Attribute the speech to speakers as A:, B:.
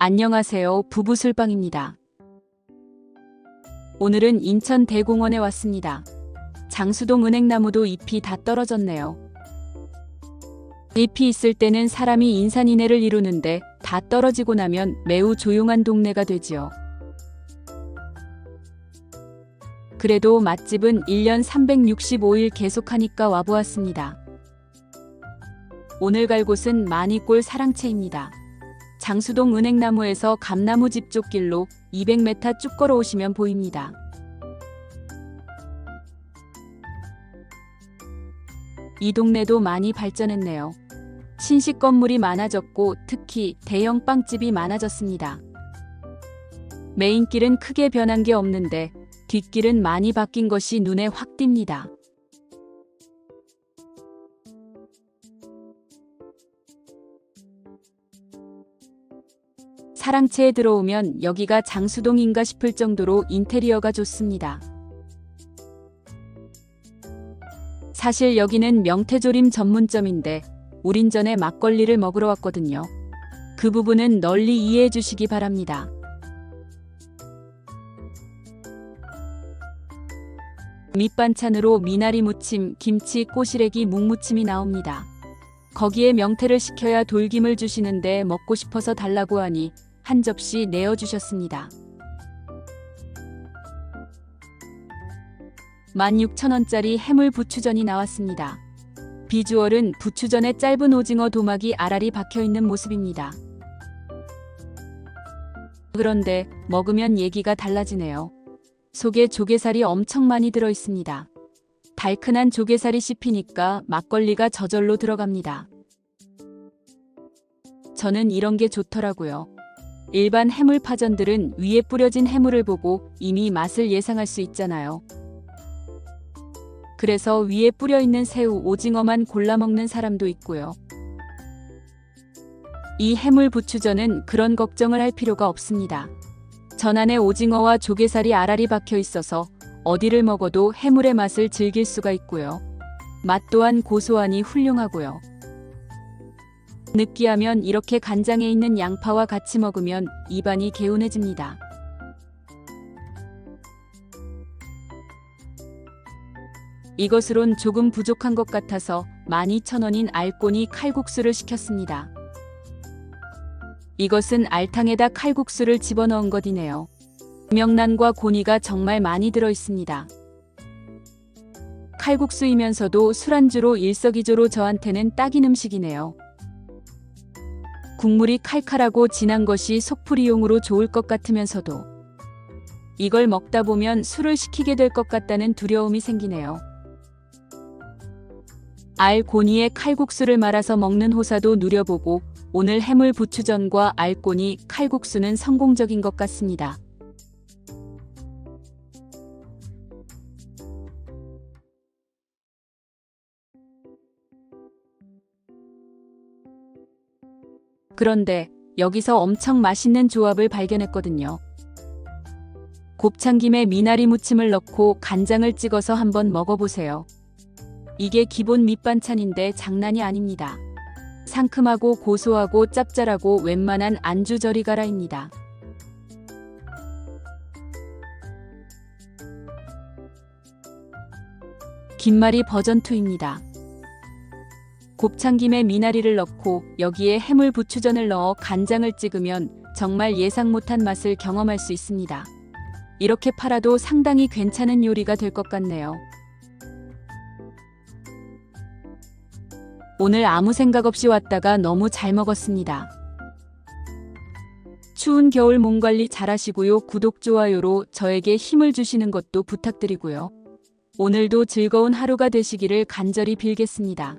A: 안녕하세요. 부부술방입니다. 오늘은 인천 대공원에 왔습니다. 장수동 은행나무도 잎이 다 떨어졌네요. 잎이 있을 때는 사람이 인산인해를 이루는데 다 떨어지고 나면 매우 조용한 동네가 되지요. 그래도 맛집은 1년 365일 계속하니까 와보았습니다. 오늘 갈 곳은 마니골 사랑채입니다. 장수동 은행나무에서 감나무 집 쪽길로 200m 쭉 걸어오시면 보입니다. 이 동네도 많이 발전했네요. 신식 건물이 많아졌고 특히 대형 빵집이 많아졌습니다. 메인길은 크게 변한 게 없는데 뒷길은 많이 바뀐 것이 눈에 확 띕니다. 사랑채에 들어오면 여기가 장수동인가 싶을 정도로 인테리어가 좋습니다. 사실 여기는 명태조림 전문점인데 우린 전에 막걸리를 먹으러 왔거든요. 그 부분은 널리 이해해 주시기 바랍니다. 밑반찬으로 미나리 무침, 김치, 꼬시래기, 묵무침이 나옵니다. 거기에 명태를 시켜야 돌김을 주시는데 먹고 싶어서 달라고 하니 한 접시 내어주셨습니다. 16,000원짜리 해물 부추전이 나왔습니다. 비주얼은 부추전에 짧은 오징어 도막이 알알이 박혀 있는 모습입니다. 그런데 먹으면 얘기가 달라지네요. 속에 조개살이 엄청 많이 들어 있습니다. 달큰한 조개살이 씹히니까 막걸리가 저절로 들어갑니다. 저는 이런 게 좋더라고요. 일반 해물 파전들은 위에 뿌려진 해물을 보고 이미 맛을 예상할 수 있잖아요. 그래서 위에 뿌려 있는 새우, 오징어만 골라 먹는 사람도 있고요. 이 해물 부추전은 그런 걱정을 할 필요가 없습니다. 전 안에 오징어와 조개살이 알알이 박혀 있어서 어디를 먹어도 해물의 맛을 즐길 수가 있고요. 맛 또한 고소하니 훌륭하고요. 느끼하면 이렇게 간장에 있는 양파와 같이 먹으면 입안이 개운해집니다. 이것으론 조금 부족한 것 같아서 12,000원인 알꼬니 칼국수를 시켰습니다. 이것은 알탕에다 칼국수를 집어넣은 것이네요. 명란과 고니가 정말 많이 들어 있습니다. 칼국수이면서도 술안주로 일석이조로 저한테는 딱인 음식이네요. 국물이 칼칼하고 진한 것이 속풀이용으로 좋을 것 같으면서도 이걸 먹다 보면 술을 시키게 될 것 같다는 두려움이 생기네요. 알 고니에 칼국수를 말아서 먹는 호사도 누려보고 오늘 해물 부추전과 알꼬니 칼국수는 성공적인 것 같습니다. 그런데 여기서 엄청 맛있는 조합을 발견했거든요. 곱창김에 미나리 무침을 넣고 간장을 찍어서 한번 먹어보세요. 이게 기본 밑반찬인데 장난이 아닙니다. 상큼하고 고소하고 짭짤하고 웬만한 안주 저리 가라입니다. 김말이 버전 2입니다. 곱창김에 미나리를 넣고 여기에 해물 부추전을 넣어 간장을 찍으면 정말 예상 못한 맛을 경험할 수 있습니다. 이렇게 팔아도 상당히 괜찮은 요리가 될 것 같네요. 오늘 아무 생각 없이 왔다가 너무 잘 먹었습니다. 추운 겨울 몸 관리 잘 하시고요. 구독, 좋아요로 저에게 힘을 주시는 것도 부탁드리고요. 오늘도 즐거운 하루가 되시기를 간절히 빌겠습니다.